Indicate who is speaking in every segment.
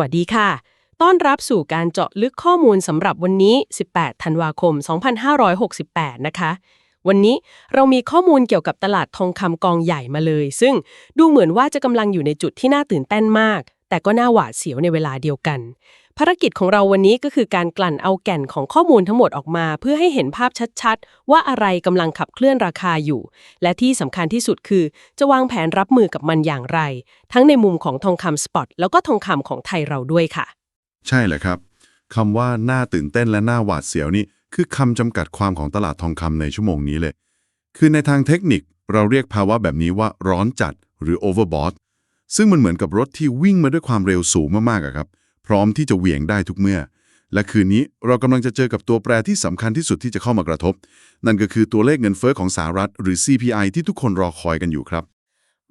Speaker 1: วัสดีค่ะ ต้อนรับสู่การเจาะลึกข้อมูลสำหรับวันนี้ 18 ธันวาคม 2568 นะคะ วันนี้เรามีข้อมูลเกี่ยวกับตลาดทองคำกองใหญ่มาเลย ซึ่งดูเหมือนว่าจะกำลังอยู่ในจุดที่น่าตื่นเต้นมาก แต่ก็น่าหวาดเสียวในเวลาเดียวกัน ภารกิจของเราวันนี้ก็คือการกลั่นเอาแก่นของข้อมูลทั้งหมดออกมา เพื่อให้เห็นภาพชัดๆ ว่าอะไรกำลังขับเคลื่อนราคาอยู่ และที่สำคัญที่สุดคือ จะวางแผนรับมือกับมันอย่างไร ทั้งในมุมของทองคำสปอตแล้วก็ทองคำของไทยเราด้วยค่ะ
Speaker 2: ใช่แหละครับคำว่าน่าตื่นเต้นและน่าหวาดเสียวนี่คือคำจำกัดความของตลาดทองคำในชั่วโมงนี้เลย คือในทางเทคนิคเราเรียกภาวะแบบนี้ว่าร้อนจัดหรือ overbought ซึ่งมันเหมือนกับรถที่วิ่งมาด้วยความเร็วสูงมากๆครับ พร้อมที่จะเหวี่ยงได้ทุกเมื่อ และคืนนี้เรากำลังจะเจอกับตัวแปรที่สำคัญที่สุดที่จะเข้ามากระทบ นั่นก็คือตัวเลขเงินเฟ้อของสหรัฐ หรือ CPI ที่ทุกคนรอคอยกันอยู่ครับ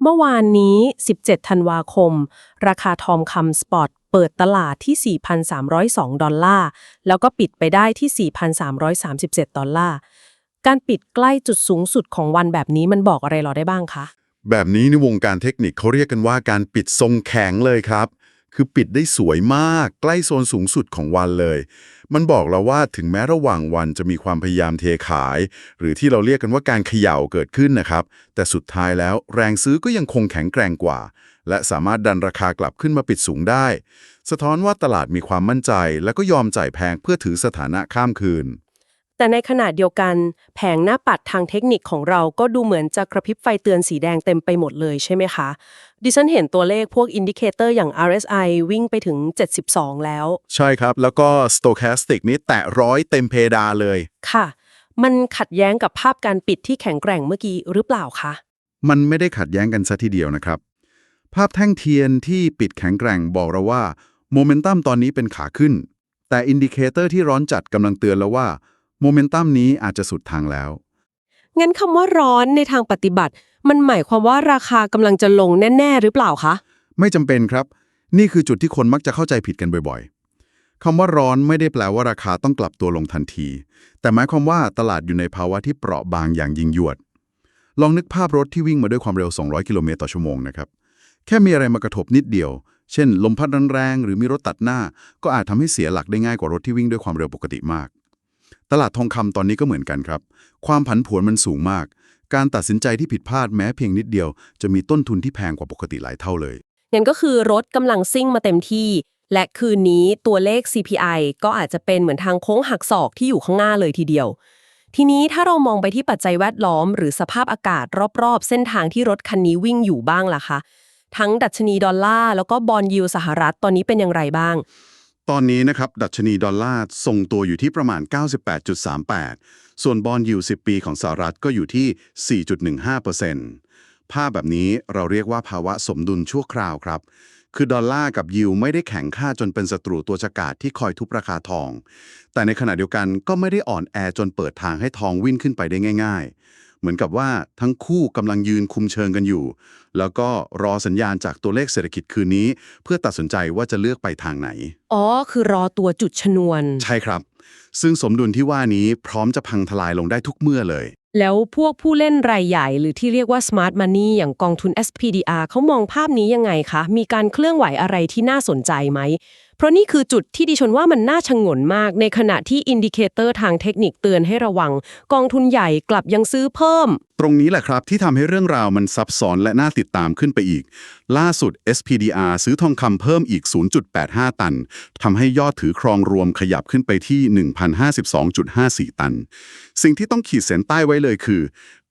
Speaker 1: เมื่อวานนี้ 17 ธันวาคม ราคาทองคำสปอตเปิดตลาดที่ 4,302 ดอลลาร์ แล้วก็ปิดไปได้ที่ 4,337 ดอลลาร์ การปิดใกล้จุดสูงสุดของวันแบบนี้มันบอกอะไรเราได้บ้างคะ
Speaker 2: แบบนี้ในวงการเทคนิคเขาเรียกกันว่าการปิดทรงแข็งเลยครับ คือปิดได้สวยมากใกล้โซนสูงสุดของวันเลย มันบอกเราว่าถึงแม้ระหว่างวันจะมีความพยายามเทขาย หรือที่เราเรียกกันว่าการเขย่าเกิดขึ้นนะครับ แต่สุดท้ายแล้วแรงซื้อก็ยังคงแข็งแกร่งกว่า และสามารถดันราคากลับขึ้นมาปิดสูงได้ สะท้อนว่าตลาดมีความมั่นใจ และก็ยอมจ่ายแพงเพื่อถือสถานะข้ามคืน
Speaker 1: แต่ในขณะเดียวกัน แผงหน้าปัดทางเทคนิคของเราก็ดูเหมือนจะกระพริบไฟเตือนสีแดงเต็มไปหมดเลยใช่ไหมคะ ดิฉันเห็นตัวเลขพวกอินดิเคเตอร์อย่าง RSI วิ่งไปถึง 72 แล้ว
Speaker 2: ใช่ครับ แล้วก็ Stochastic นี้แตะร้อยเต็มเพดานเลย
Speaker 1: ค่ะ มันขัดแย้งกับภาพการปิดที่แข็งแกร่งเมื่อกี้หรือเปล่าคะ
Speaker 2: มันไม่ได้ขัดแย้งกันซะทีเดียวนะครับ ภาพแท่งเทียนที่ปิดแข็งแกร่งบอกเราว่าโมเมนตัมตอนนี้เป็นขาขึ้น แต่อินดิเคเตอร์ที่ร้อนจัดกำลังเตือนแล้วว่าโมเมนตัมนี้อาจจะสุดทางแล้ว
Speaker 1: งั้นคำว่าร้อนในทางปฏิบัติ มันหมายความว่าราคากำลังจะลงแน่ ๆ หรือเปล่าคะ
Speaker 2: ไม่จำเป็นครับ นี่คือจุดที่คนมักจะเข้าใจผิดกันบ่อยๆคำว่าร้อนไม่ได้แปลว่าราคาต้องกลับตัวลงทันที แต่หมายความว่าตลาดอยู่ในภาวะที่เปราะบางอย่างยิ่งยวด ลองนึกภาพรถที่วิ่งมาด้วยความเร็ว 200 กิโลเมตรต่อชั่วโมงนะครับ แค่มีอะไรมากระทบนิดเดียว เช่น ลมพัดแรงๆหรือมีรถตัดหน้า ก็อาจทำให้เสียหลักได้ง่ายกว่ารถที่วิ่งด้วยความเร็วปกติมาก ตลาดทองคำตอนนี้ก็เหมือนกันครับ ความผันผวนมันสูงมาก การตัดสินใจที่ผิดพลาดแม้เพียงนิดเดียว จะมีต้นทุนที่แพงกว่าปกติหลายเท่าเลย
Speaker 1: งั้นก็คือรถกำลังซิ่งมาเต็มที่ และคืนนี้ตัวเลข CPI ก็อาจจะเป็นเหมือนทางโค้งหักศอกที่อยู่ข้างหน้าเลยทีเดียว ทีนี้ถ้าเรามองไปที่ปัจจัยแวดล้อม หรือสภาพอากาศรอบๆ เส้นทางที่รถคันนี้วิ่งอยู่บ้างล่ะคะ ทั้งดัชนีดอลลาร์แล้วก็บอลยูสหรัฐตอนนี้เป็นอย่างไรบ้าง
Speaker 2: ตอนนี้นะครับ ดัชนีดอลลาร์ทรงตัวอยู่ที่ประมาณ 98.38 ส่วนบอลยู10 ปีของสหรัฐก็อยู่ที่ 4.15%ภาพแบบนี้เราเรียกว่าภาวะสมดุลชั่วคราวครับ คือดอลลาร์กับยูไม่ได้แข็งค่าจนเป็นศัตรูตัวฉกาจที่คอยทุบราคาทอง แต่ในขณะเดียวกันก็ไม่ได้อ่อนแอจนเปิดทางให้ทองวิ่งขึ้นไปได้ง่าย ๆ เหมือนกับว่าทั้งคู่กำลังยืนคุมเชิงกันอยู่ แล้วก็รอสัญญาณจากตัวเลขเศรษฐกิจคืนนี้ เพื่อตัดสินใจว่าจะเลือกไปทางไหน
Speaker 1: อ๋อ คือรอตัวจุดชนวน
Speaker 2: ใช่ครับ ซึ่งสมดุลที่ว่านี้พร้อมจะพังทลายลงได้ทุกเมื่อเลย
Speaker 1: แล้วพวกผู้เล่นรายใหญ่หรือที่เรียกว่า smart money อย่างกองทุน SPDR เขามองภาพนี้ยังไงคะ มีการเคลื่อนไหวอะไรที่น่าสนใจไหม เพราะนี่คือจุดที่ดิฉันว่ามันน่าชงนมาก ในขณะที่อินดิเคเตอร์ทางเทคนิคเตือนให้ระวัง กองทุนใหญ่กลับยังซื้อเพิ่ม
Speaker 2: ตรงนี้แหละครับที่ทำให้เรื่องราวมันซับซ้อนและน่าติดตามขึ้นไปอีก ล่าสุด SPDR ซื้อทองคำเพิ่มอีก 0.85 ตันทำให้ยอดถือครองรวมขยับขึ้นไปที่ 1,052.54 ตัน สิ่งที่ต้องขีดเส้นใต้ไว้เลยคือ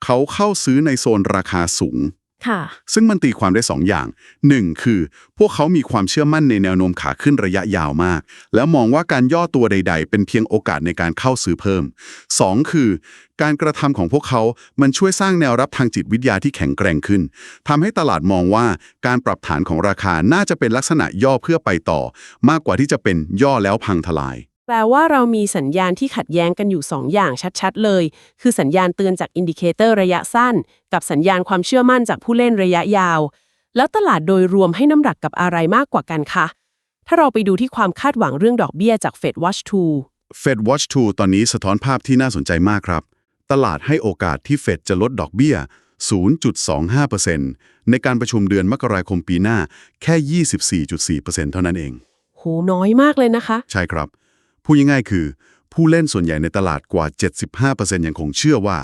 Speaker 2: เขาเข้าซื้อในโซนราคาสูง
Speaker 1: ค่ะ
Speaker 2: ซึ่งมันตีความได้2ออย่าง 1. คือ พวกเขามีความเชื่อมั่นในแนวโน้มขาขึ้นระยะยาวมาก แล้วมองว่าการย่อตัวใด ๆ เป็นเพียงโอกาสในการเข้าซื้อเพิ่ม 2. คือ การกระทำของพวกเขา มันช่วยสร้างแนวรับทางจิตวิทยาที่แข็งแกร่งขึ้นทำให้ตลาดมองว่าการปรับฐานของราคาน่าจะเป็นลักษณะย่อเพื่อไปต่อ มากกว่าที่จะเป็นย่อแล้วพังทลาย
Speaker 1: แปลว่าเรามีสัญญาณที่ขัดแย้งกันอยู่ 2 อย่างชัดๆ เลย คือสัญญาณเตือนจากอินดิเคเตอร์ระยะสั้น กับสัญญาณความเชื่อมั่นจากผู้เล่นระยะยาว แล้วตลาดโดยรวมให้น้ำหนักกับอะไรมากกว่ากันคะ ถ้าเราไปดูที่ความคาดหวังเรื่องดอกเบี้ยจาก Fed Watch 2
Speaker 2: Fed Watch 2 ตอนนี้สะท้อนภาพที่น่าสนใจมากครับ ตลาดให้โอกาสที่เฟดจะลดดอกเบี้ย 0.25%ในการประชุมเดือนมกราคมปีหน้าแค่ 24.4%เท่านั้นเอง
Speaker 1: น้อยมากเลยนะคะ
Speaker 3: ใช่ครับ พูดง่ายๆคือ ผู้เล่นส่วนใหญ่ในตลาดกว่า 75%ยังคงเชื่อว่า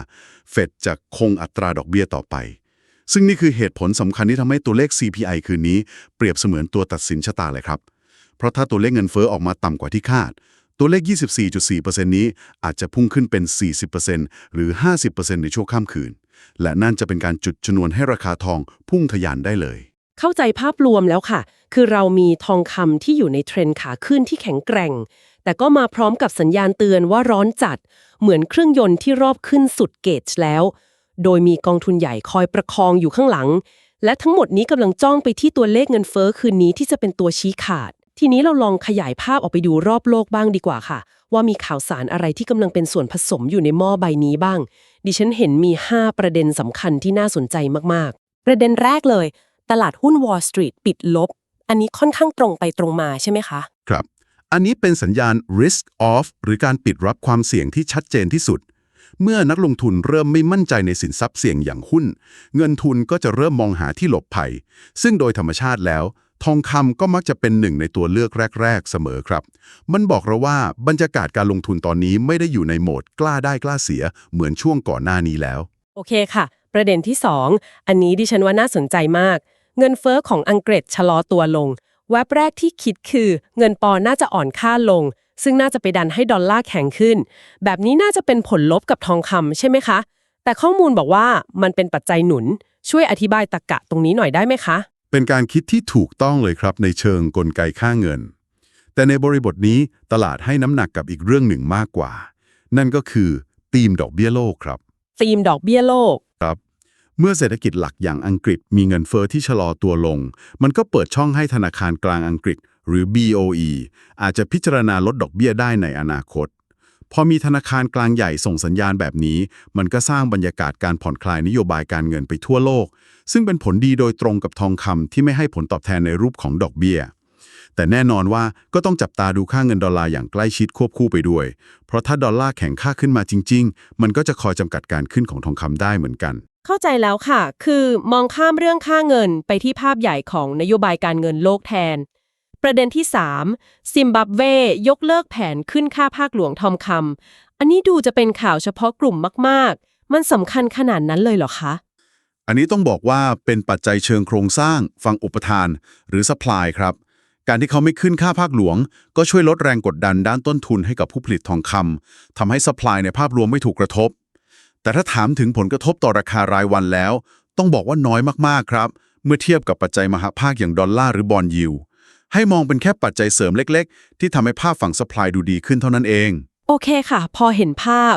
Speaker 3: เฟดจะคงอัตราดอกเบี้ยต่อไป ซึ่งนี่คือเหตุผลสำคัญที่ทำให้ตัวเลข CPI คืนนี้ เปรียบเสมือนตัวตัดสินชะตาเลยครับ เพราะถ้าตัวเลขเงินเฟ้อออกมาต่ำกว่าที่คาด ตัวเลข 24.4%นี้อาจจะพุ่งขึ้นเป็น 40%หรือ 50%ในช่วงข้ามคืน และนั่นจะเป็นการจุดชนวนให้ราคาทองพุ่งทะยานได้เลย
Speaker 1: เข้าใจภาพรวมแล้วค่ะ คือเรามีทองคำที่อยู่ในเทรนขาขึ้นที่แข็งแกร่ง แต่ก็มาพร้อมกับสัญญาณเตือนว่าร้อนจัด เหมือนเครื่องยนต์ที่รอบขึ้นสุดเกจแล้ว โดยมีกองทุนใหญ่คอยประคองอยู่ข้างหลัง และทั้งหมดนี้กำลังจ้องไปที่ตัวเลขเงินเฟ้อคืนนี้ที่จะเป็นตัวชี้ขาด ทีนี้เราลองขยายภาพออกไปดูรอบโลกบ้างดีกว่าค่ะ ว่ามีข่าวสารอะไรที่กำลังเป็นส่วนผสมอยู่ในหม้อใบนี้บ้าง ดิฉันเห็นมี 5 ประเด็นสำคัญที่น่าสนใจมากๆ ประเด็นแรกเลย ตลาดหุ้น Wall Street ปิดลบ อันนี้ค่อนข้างตรงไปตรงมาใช่ไหมคะ
Speaker 2: ครับ อันนี้เป็นสัญญาณ risk off หรือการปิดรับความเสี่ยงที่ชัดเจนที่สุด เมื่อนักลงทุนเริ่มไม่มั่นใจในสินทรัพย์เสี่ยงอย่างหุ้น เงินทุนก็จะเริ่มมองหาที่หลบภัย ซึ่งโดยธรรมชาติแล้ว ทองคำก็มักจะเป็นหนึ่งในตัวเลือกแรก ๆ เสมอครับ มันบอกเราว่าบรรยากาศการลงทุนตอนนี้ไม่ได้อยู่ในโหมดกล้าได้กล้าเสียเหมือนช่วงก่อนหน้านี้แล้ว
Speaker 1: โอเคค่ะ ประเด็นที่ 2 อันนี้ดิฉันว่าน่าสนใจมาก เงินเฟอ้อของอังกฤษชะลอตัวลง แวบแรกที่คิดคือ เงินปอนด์น่าจะอ่อนค่าลง ซึ่งน่าจะไปดันให้ดอลลาร์แข็งขึ้น แบบนี้น่าจะเป็นผลลบกับทองคำใช่ไหมคะ แต่ข้อมูลบอกว่ามันเป็นปัจจัยหนุน ช่วยอธิบายตรกกะตรงนี้หน่อยได้ไหมคะ
Speaker 2: เป็นการคิดที่ถูกต้องเลยครับในเชิงกลไกค่าเงิน แต่ในบริบทนี้ตลาดให้น้ำหนักกับอีกเรื่องหนึ่งมากกว่า นั่นก็คือธีมดอกเบี้ยโลกครับ
Speaker 1: ธีมดอกเบี้ยโลก
Speaker 2: ครับ เมื่อเศรษฐกิจหลักอย่างอังกฤษมีเงินเฟอ้อที่ชะลอตัวลง มันก็เปิดช่องให้ธนาคารกลางอังกฤษ หรือ BOE อาจจะพิจารณาลดดอกเบี้ยได้ในอนาคต พอมีธนาคารกลางใหญ่ส่งสัญญาณแบบนี้ มันก็สร้างบรรยากาศการผ่อนคลายนโยบายการเงินไปทั่วโลก ซึ่งเป็นผลดีโดยตรงกับทองคำที่ไม่ให้ผลตอบแทนในรูปของดอกเบี้ยแต่แน่นอนว่าก็ต้องจับตาดูค่าเงินดอลลาร์อย่างใกล้ชิดควบคู่ไปด้วย เพราะถ้าดอลลาร์แข็งค่าขึ้นมาจริง ๆ มันก็จะคอยจำกัดการขึ้นของทองคำได้เหมือนกัน
Speaker 1: เข้าใจแล้วค่ะ คือมองข้ามเรื่องค่าเงินไปที่ภาพใหญ่ของนโยบายการเงินโลกแทน ประเด็นที่ 3 ซิมบับเว ยกเลิกแผนขึ้นค่าภาคหลวงทองคำ อันนี้ดูจะเป็นข่าวเฉพาะกลุ่มมากๆ มันสำคัญขนาดนั้นเลยเหรอคะ
Speaker 2: อันนี้ต้องบอกว่าเป็นปัจจัยเชิงโครงสร้างฝั่งอุปทาน หรือ supply ครับ การที่เขาไม่ขึ้นค่าภาคหลวง ก็ช่วยลดแรงกดดันด้านต้นทุนให้กับผู้ผลิตทองคำทำให้ supply ในภาพรวมไม่ถูกกระทบ แต่ถ้าถามถึงผลกระทบต่อราคารายวันแล้ว ต้องบอกว่าน้อยมากๆครับ เมื่อเทียบกับปัจจัยมหาภาคอย่างดอลลาร์หรือบอลยิว ให้มองเป็นแค่ปัจจัยเสริมเล็ก ๆ ที่ทำให้ภาพฝั่ง supply ดูดีขึ้นเท่านั้นเอง
Speaker 1: โอเคค่ะ พอเห็นภาพ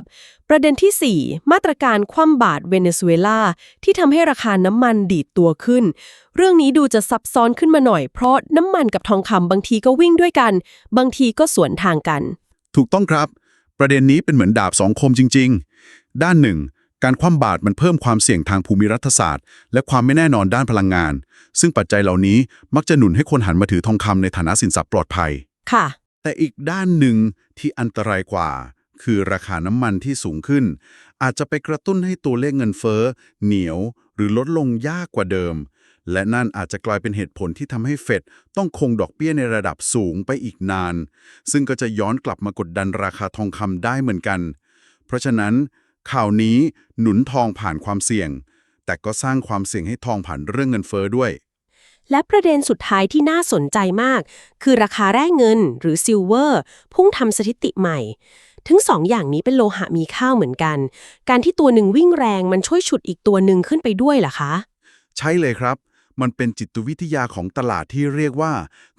Speaker 1: ประเด็นที่ 4 มาตรการคว่ำบาตรเวเนซุเอลาที่ทำให้ราคาน้ำมันดีดตัวขึ้น เรื่องนี้ดูจะซับซ้อนขึ้นมาหน่อยเพราะน้ำมันกับทองคำบางทีก็วิ่งด้วยกัน บางทีก็สวนทางกัน
Speaker 2: ถูกต้องครับ ประเด็นนี้เป็นเหมือนดาบสองคมจริง ๆ ด้านหนึ่ง การคว่ำบาตรมันเพิ่มความเสี่ยงทางภูมิรัฐศาสตร์ และความไม่แน่นอนด้านพลังงาน ซึ่งปัจจัยเหล่านี้มักจะหนุนให้คนหันมาถือทองคำในฐานะสินทรัพย์ปลอดภัย
Speaker 1: ค่ะ
Speaker 2: แต่อีกด้านหนึ่งที่อันตรายกว่า คือราคาน้ำมันที่สูงขึ้น อาจจะไปกระตุ้นให้ตัวเลขเงินเฟ้อ เหนียว หรือลดลงยากกว่าเดิม และนั่นอาจจะกลายเป็นเหตุผลที่ทำให้เฟดต้องคงดอกเบี้ยในระดับสูงไปอีกนาน ซึ่งก็จะย้อนกลับมากดดันราคาทองคำได้เหมือนกัน เพราะฉะนั้น ข่าวนี้หนุนทองผ่านความเสี่ยง แต่ก็สร้างความเสี่ยงให้ทองผ่านเรื่องเงินเฟ้อด้วย
Speaker 1: และประเด็นสุดท้ายที่น่าสนใจมาก คือราคาแร่เงินหรือซิลเวอร์พุ่งทำสถิติใหม่ ทั้งสองอย่างนี้เป็นโลหะมีค่าเหมือนกัน การที่ตัวหนึ่งวิ่งแรงมันช่วยฉุดอีกตัวหนึ่งขึ้นไปด้วยเหรอคะ
Speaker 2: ใช่เลยครับ มันเป็นจิตวิทยาของตลาดที่เรียกว่า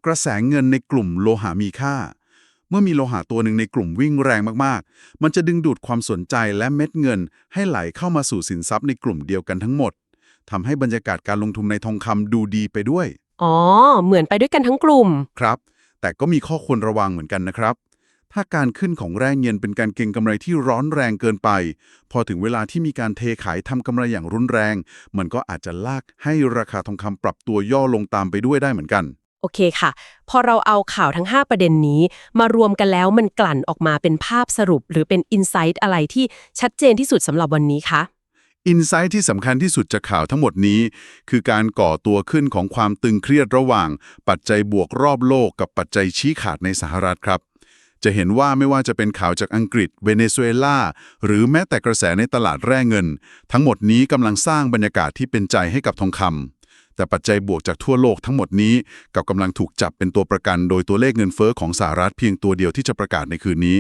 Speaker 2: กระแสเงินในกลุ่มโลหะมีค่า เมื่อมีโลหะตัวหนึ่งในกลุ่มวิ่งแรงมากๆ มันจะดึงดูดความสนใจและเม็ดเงิน ให้ไหลเข้ามาสู่สินทรัพย์ในกลุ่มเดียวกันทั้งหมดทำให้บรรยากาศการลงทุนในทองคำดูดีไปด้วย
Speaker 1: อ๋อ เหมือนไปด้วยกันทั้งกลุ่ม
Speaker 2: ครับ แต่ก็มีข้อควรระวังเหมือนกันนะครับ ถ้าการขึ้นของแรงเงินเป็นการเก็งกำไรที่ร้อนแรงเกินไป พอถึงเวลาที่มีการเทขายทำกำไรอย่างรุนแรง มันก็อาจจะลากให้ราคาทองคำปรับตัวย่อลงตามไปด้วยได้เหมือนกัน
Speaker 1: โอเคค่ะ พอเราเอาข่าวทั้ง 5 ประเด็นนี้ มารวมกันแล้วมันกลั่นออกมาเป็นภาพสรุป หรือเป็นอินไซต์อะไรที่ชัดเจนที่สุดสำหรับวันนี้คะ
Speaker 2: อินไซต์ที่สำคัญที่สุดจากข่าวทั้งหมดนี้ คือการก่อตัวขึ้นของความตึงเครียดระหว่าง ปัจจัยบวกรอบโลกกับปัจจัยชี้ขาดในสหรัฐครับ จะเห็นว่าไม่ว่าจะเป็นข่าวจากอังกฤษ เวเนซุเอลาหรือแม้แต่กระแสในตลาดแร่เงิน ทั้งหมดนี้กำลังสร้างบรรยากาศที่เป็นใจให้กับทองคำ แต่ปัจจัยบวกจากทั่วโลกทั้งหมดนี้กับกำลังถูกจับเป็นตัวประกันโดยตัวเลขเงินเฟอ้อของสหรัฐเพียงตัวเดียวที่จะประกาศในคืนนี้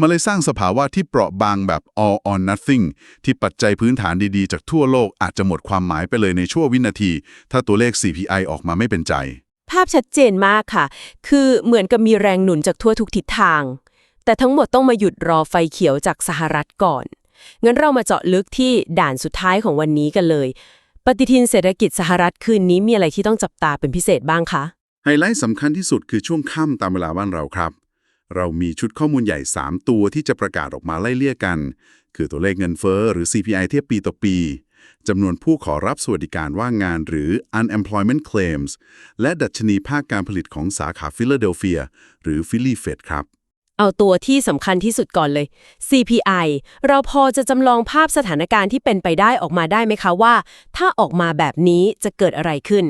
Speaker 2: มันเลยสร้างสภาวะที่เปราะบางแบบ all or nothing ที่ปัจจัยพื้นฐานดีๆ จากทั่วโลกอาจจะหมดความหมายไปเลยในชั่ววินาที ถ้าตัวเลข CPI ออกมาไม่เป็นใจ
Speaker 1: ภาพชัดเจนมากค่ะ คือเหมือนกับมีแรงหนุนจากทั่วทุกทิศทาง แต่ทั้งหมดต้องมาหยุดรอไฟเขียวจากสหรัฐก่อนงั้นเรามาเจาะลึกที่ด่านสุดท้ายของวันนี้กันเลย ปฏิทินเศรษฐกิจสหรัฐคืนนี้มีอะไรที่ต้องจับตาเป็นพิเศษบ้างคะ
Speaker 2: ไฮไลท์สำคัญที่สุดคือช่วงค่ำตามเวลาบ้านเราครับ เรามีชุดข้อมูลใหญ่ 3 ตัวที่จะประกาศออกมาไล่เลี่ยกัน คือตัวเลขเงินเฟ้อหรือ CPI เทียบปีต่อปีจำนวนผู้ขอรับสวัสดิการว่างงานหรือ unemployment claims และดัชนีภาคการผลิตของสาขาฟิลาเดลเฟีย หรือฟิลลีเฟดครับ
Speaker 1: เอาตัวที่สำคัญที่สุดก่อนเลย CPI เราพอจะจำลองภาพสถานการณ์ที่เป็นไปได้ออกมาได้ไหมคะว่า ถ้าออกมาแบบนี้จะเกิดอะไรขึ้น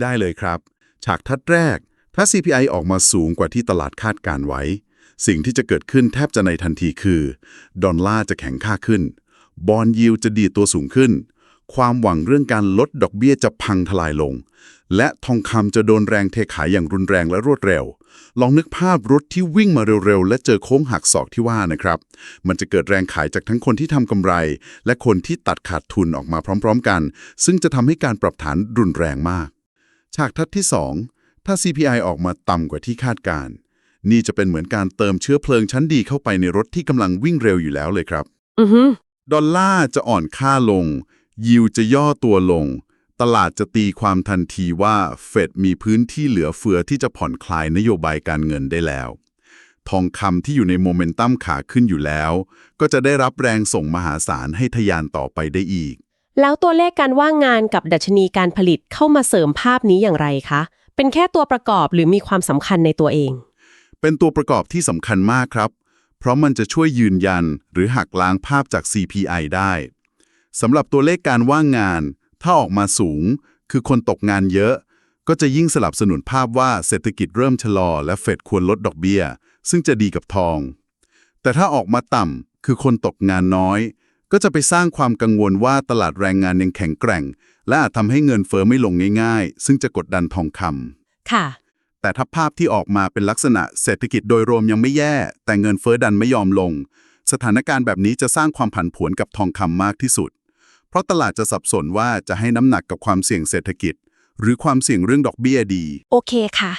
Speaker 2: ได้เลยครับ ฉากทัดแรก ถ้า CPI ออกมาสูงกว่าที่ตลาดคาดการไว้ สิ่งที่จะเกิดขึ้นแทบจะในทันทีคือ ดอลลาร์จะแข็งค่าขึ้น บอนยิวจะดีตัวสูงขึ้น ความหวังเรื่องการลดดอกเบี้ยจะพังทลายลง และทองคำจะโดนแรงเทขายอย่างรุนแรงและรวดเร็ว ลองนึกภาพรถที่วิ่งมาเร็วๆ และเจอโค้งหักศอกที่ว่านะครับ มันจะเกิดแรงขายจากทั้งคนที่ทำกำไร และคนที่ตัดขาดทุนออกมาพร้อม ๆ กัน ซึ่งจะทำให้การปรับฐานรุนแรงมาก ฉากทัดที่ 2 ถ้า CPI ออกมาต่ำกว่าที่คาดการ นี่จะเป็นเหมือนการเติมเชื้อเพลิงชั้นดีเข้าไปในรถที่กำลังวิ่งเร็วอยู่แล้วเลยครับ
Speaker 1: อือฮึ
Speaker 2: ดอลลาร์จะอ่อนค่าลง ยิวจะย่อตัวลง ตลาดจะตีความทันทีว่าเฟดมีพื้นที่เหลือเฟือที่จะผ่อนคลายนโยบายการเงินได้แล้ว ทองคำที่อยู่ในโมเมนตัมขาขึ้นอยู่แล้ว ก็จะได้รับแรงส่งมหาศาลให้ทะยานต่อไปได้อีก
Speaker 1: แล้วตัวเลขการว่างงานกับดัชนีการผลิตเข้ามาเสริมภาพนี้อย่างไรคะ เป็นแค่ตัวประกอบหรือมีความสำคัญในตัวเอง
Speaker 2: เป็นตัวประกอบที่สำคัญมากครับ เพราะมันจะช่วยยืนยันหรือหักล้างภาพจาก CPI ได้สำหรับตัวเลขการว่างงาน ถ้าออกมาสูง คือคนตกงานเยอะ ก็จะยิ่งสลับสนุนภาพว่าเศรษฐกิจเริ่มชะลอ และเฟดควรลดดอกเบี้ย ซึ่งจะดีกับทอง แต่ถ้าออกมาต่ำคือคนตกงานน้อย ก็จะไปสร้างความกังวลว่าตลาดแรงงานยังแข็งแกร่ง และอาจทำให้เงินเฟอ้อไม่ลงง่ายๆ ซึ่งจะกดดันทองคำ
Speaker 1: ค่ะ
Speaker 2: แต่ถ้าภาพที่ออกมาเป็นลักษณะเศรษฐกิจโดยรวมยังไม่แย่ แต่เงินเฟ้อดันไม่ยอมลง สถานการณ์แบบนี้จะสร้างความผันผวนกับทองคำมากที่สุด เพราะตลาดจะสับสนว่าจะให้น้ำหนักกับความเสี่ยงเศรษฐกิจ หรือความเสี่ยงเรื่องดอกเบี้ยดี
Speaker 1: โอเคค่ะ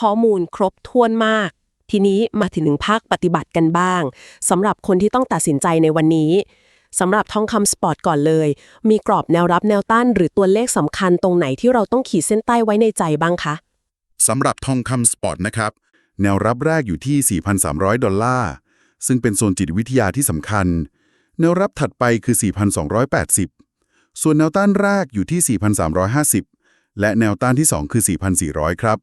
Speaker 1: ข้อมูลครบถ้วนมาก ทีนี้มาถึงภาคปฏิบัติกันบ้างสำหรับคนที่ต้องตัดสินใจในวันนี้สำหรับทองคำสปอร์ตก่อนเลย มีกรอบแนวรับแนวต้านหรือตัวเลขสำคัญตรงไหนที่เราต้องขีดเส้นใต้ไว้ในใจบ้างคะ
Speaker 2: สำหรับทองคำสปอร์ตนะครับ แนวรับแรกอยู่ที่ 4,300 ดอลลาร์ ซึ่งเป็นโซนจิตวิทยาที่สำคัญ แนวรับถัดไปคือ 4,280 ส่วนแนวต้านแรกอยู่ที่ 4,350 และแนวต้านที่ 2 คือ 4,400 ครับ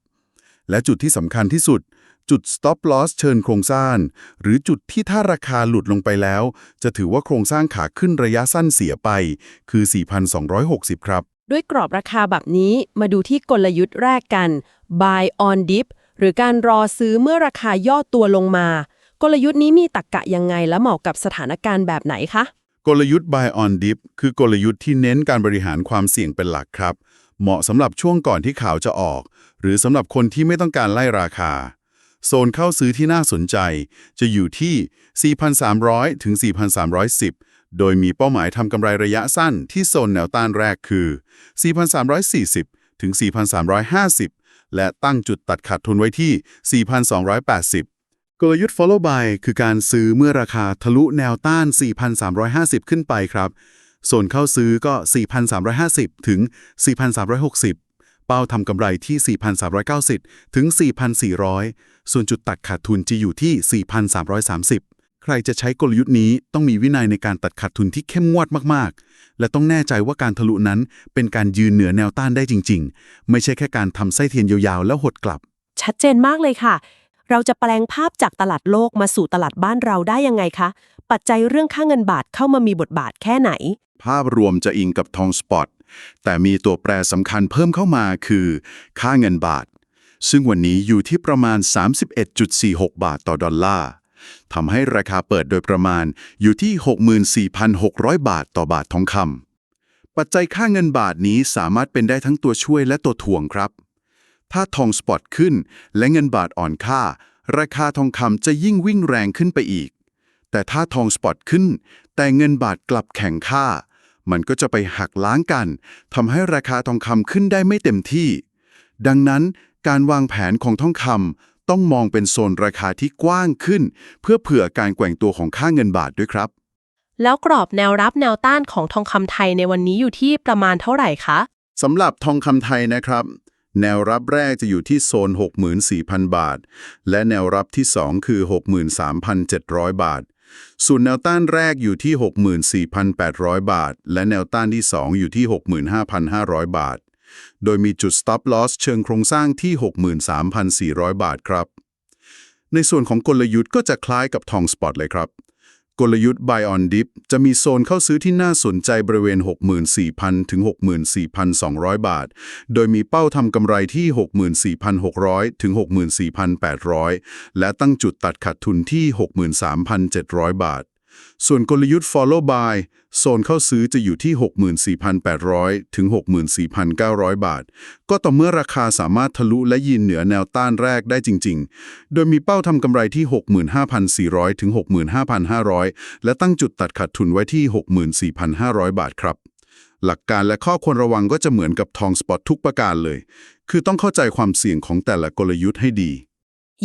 Speaker 2: และจุดที่สำคัญที่สุด จุด stop loss เชิญโครงสร้าง หรือจุดที่ถ้าราคาหลุดลงไปแล้ว จะถือว่าโครงสร้างขาขึ้นระยะสั้นเสียไป คือ 4,260 ครับ
Speaker 1: ด้วยกรอบราคาแบบนี้มาดูที่กลยุทธ์แรกกัน buy on dip หรือการรอซื้อเมื่อราคาย่อตัวลงมา กลยุทธ์นี้มีตรรกกะยังไงและเหมาะกับสถานการณ์แบบไหนคะ
Speaker 2: กลยุทธ์ Buy on Dip คือกลยุทธ์ที่เน้นการบริหารความเสี่ยงเป็นหลักครับ เหมาะสำหรับช่วงก่อนที่ข่าวจะออก หรือสำหรับคนที่ไม่ต้องการไล่ราคา โซนเข้าซื้อที่น่าสนใจ จะอยู่ที่ 4,300 ถึง 4,310 โดยมีเป้าหมายทำกำไรระยะสั้นที่โซนแนวต้านแรกคือ 4,340 ถึง 4,350 และตั้งจุดตัดขาดทุนไว้ที่ 4,280 กลยุทธ์ follow by คือการซื้อเมื่อราคาทะลุแนวต้าน 4,350 ขึ้นไปครับ ส่วนเข้าซื้อก็ 4,350 ถึง 4,360 เป้าทำกำไรที่ 4,390 ถึง 4,400 ส่วนจุดตัดขาดทุนจะอยู่ที่ 4,330 ใครจะใช้กลยุทธ์นี้ต้องมีวินัยในการตัดขาดทุนที่เข้มงวดมากๆ และต้องแน่ใจว่าการทะลุนั้นเป็นการยืนเหนือแนวต้านได้จริง ๆ ไม่ใช่แค่การทำไส้เทียนยาวๆ แล้วหดกลับ
Speaker 1: ชัดเจนมากเลยค่ะ
Speaker 4: เราจะแปลงภาพจากตลาดโลกมาสู่ตลาดบ้านเราได้ยังไงคะ ปัจจัยเรื่องค่าเงินบาทเข้ามามีบทบาทแค่ไหน
Speaker 2: ภาพรวมจะอิงกับทองสปอต แต่มีตัวแปรสำคัญเพิ่มเข้ามาคือ ค่าเงินบาท ซึ่งวันนี้อยู่ที่ประมาณ 31.46 บาทต่อดอลลาร์ทำให้ราคาเปิดโดยประมาณอยู่ที่ 64,600 บาทต่อบาททองคำปัจจัยค่าเงินบาทนี้สามารถเป็นได้ทั้งตัวช่วยและตัวถ่วงครับ ถ้าทองสปอตขึ้น และเงินบาทอ่อนค่า ราคาทองคำจะยิ่งวิ่งแรงขึ้นไปอีก แต่ถ้าทองสปอตขึ้น แต่เงินบาทกลับแข็งค่า มันก็จะไปหักล้างกันทำให้ราคาทองคำขึ้นได้ไม่เต็มที่ ดังนั้นการวางแผนของทองคำต้องมองเป็นโซนราคาที่กว้างขึ้น เพื่อเผื่อการแกว่งตัวของค่าเงินบาทด้วยครับ
Speaker 1: แล้วกรอบแนวรับแนวต้านของทองคำไทยในวันนี้อยู่ที่ประมาณเท่าไหร่คะ
Speaker 2: สำหรับทองคำไทยนะครับ แนวรับแรกจะอยู่ที่โซน 64,000 บาท และแนวรับที่ 2 คือ 63,700 บาท ส่วนแนวต้านแรกอยู่ที่ 64,800 บาท และแนวต้านที่ 2 อยู่ที่ 65,500 บาท โดยมีจุด stop loss เชิงโครงสร้างที่ 63,400 บาทครับ ในส่วนของกลยุทธ์ก็จะคล้ายกับทองสปอตเลยครับ กลยุทธ์ Buy on Dip จะมีโซนเข้าซื้อที่น่าสนใจบริเวณ 64,000 ถึง 64,200 บาท โดยมีเป้าทำกำไรที่ 64,600 ถึง 64,800 และตั้งจุดตัดขาดทุนที่ 63,700 บาท ส่วนกลยุทธ์ Follow Buy โซนเข้าซื้อจะอยู่ที่ 64,800 ถึง 64,900 บาท ก็ต่อเมื่อราคาสามารถทะลุและยืนเหนือแนวต้านแรกได้จริง ๆ โดยมีเป้าทำกำไรที่ 65,400 ถึง 65,500 และตั้งจุดตัดขาดทุนไว้ที่ 64,500 บาทครับ หลักการและข้อควรระวังก็จะเหมือนกับทองสปอตทุกประการเลย คือต้องเข้าใจความเสี่ยงของแต่ละกลยุทธ์ให้ดี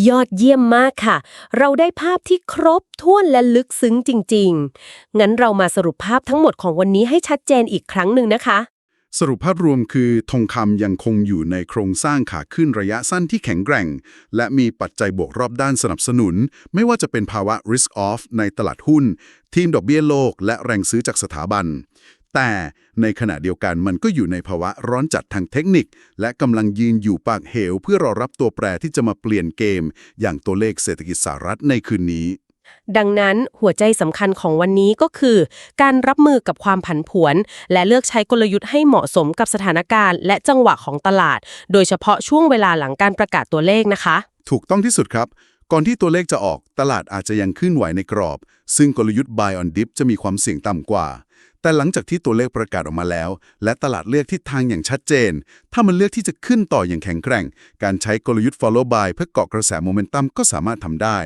Speaker 4: ยอดเยี่ยมมากค่ะ เราได้ภาพที่ครบถ้วนและลึกซึ้งจริง ๆ งั้นเรามาสรุปภาพทั้งหมดของวันนี้ให้ชัดเจนอีกครั้งหนึ่งนะคะ
Speaker 2: สรุปภาพรวมคือทองคำยังคงอยู่ในโครงสร้างขาขึ้นระยะสั้นที่แข็งแกร่ง และมีปัจจัยบวกรอบด้านสนับสนุน ไม่ว่าจะเป็นภาวะ risk off ในตลาดหุ้น ทีมดอกเบี้ยโลก และแรงซื้อจากสถาบัน แต่ในขณะเดียวกันมันก็อยู่ในภาวะร้อนจัดทางเทคนิค และกำลังยืนอยู่ปากเหว เพื่อรอรับตัวแปรที่จะมาเปลี่ยนเกม อย่างตัวเลขเศรษฐกิจสหรัฐในคืนนี้
Speaker 1: ดังนั้นหัวใจสำคัญของวันนี้ก็คือ การรับมือกับความผันผวน และเลือกใช้กลยุทธ์ให้เหมาะสมกับสถานการณ์ และจังหวะของตลาด โดยเฉพาะช่วงเวลาหลังการประกาศตัวเลขนะคะ
Speaker 2: ถูกต้องที่สุดครับก่อนที่ตัวเลขจะออกตลาดอาจจะยังขึ้นไหวในกรอบ ซึ่งกลยุทธ์ Buy on Dip จะมีความเสี่ยงต่ำกว่า แต่หลังจากที่ตัวเลขประกาศออกมาแล้ว และตลาดเลือกทิศทางอย่างชัดเจน ถ้ามันเลือกที่จะขึ้นต่ออย่างแข็งแกร่ง การใช้กลยุทธ์ Follow by เพื่อเกาะกระแสโมเมนตัมก็สามารถทำได้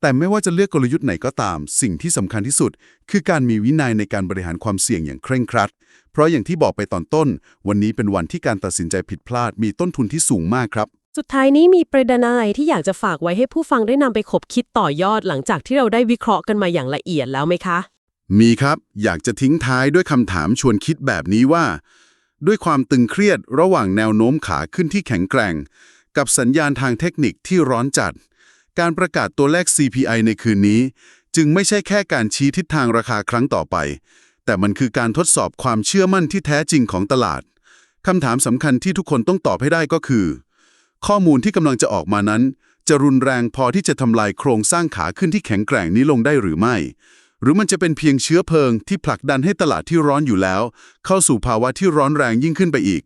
Speaker 2: แต่ไม่ว่าจะเลือกกลยุทธ์ไหนก็ตาม สิ่งที่สำคัญที่สุด คือการมีวินัยในการบริหารความเสี่ยงอย่างเคร่งครัด เพราะอย่างที่บอกไปตอนต้น วันนี้เป็นวันที่การตัดสินใจผิดพลาด มีต้นทุนที่สูงมากครับ
Speaker 1: สุดท้ายนี้มีประเด็นอะไรที่อยากจะฝากไว้ให้ผู้ฟังได้นำไปขบคิดต่อยอดหลังจากที่เราได้วิเคราะห์กันมาอย่างละเอียดแล้วไหมคะ
Speaker 2: มีครับอยากจะทิ้งท้ายด้วยคำถามชวนคิดแบบนี้ว่า ด้วยความตึงเครียดระหว่างแนวโน้มขาขึ้นที่แข็งแกร่ง กับสัญญาณทางเทคนิคที่ร้อนจัด การประกาศตัวเลข CPI ในคืนนี้ จึงไม่ใช่แค่การชี้ทิศทางราคาครั้งต่อไป แต่มันคือการทดสอบความเชื่อมั่นที่แท้จริงของตลาดคำถามสำคัญที่ทุกคนต้องตอบให้ได้ก็คือ ข้อมูลที่กำลังจะออกมานั้น จะรุนแรงพอที่จะทำลายโครงสร้างขาขึ้นที่แข็งแกร่งนี้ลงได้หรือไม่ หรือมันจะเป็นเพียงเชื้อเพลิงที่ผลักดันให้ตลาดที่ร้อนอยู่แล้ว เข้าสู่ภาวะที่ร้อนแรงยิ่งขึ้นไปอีก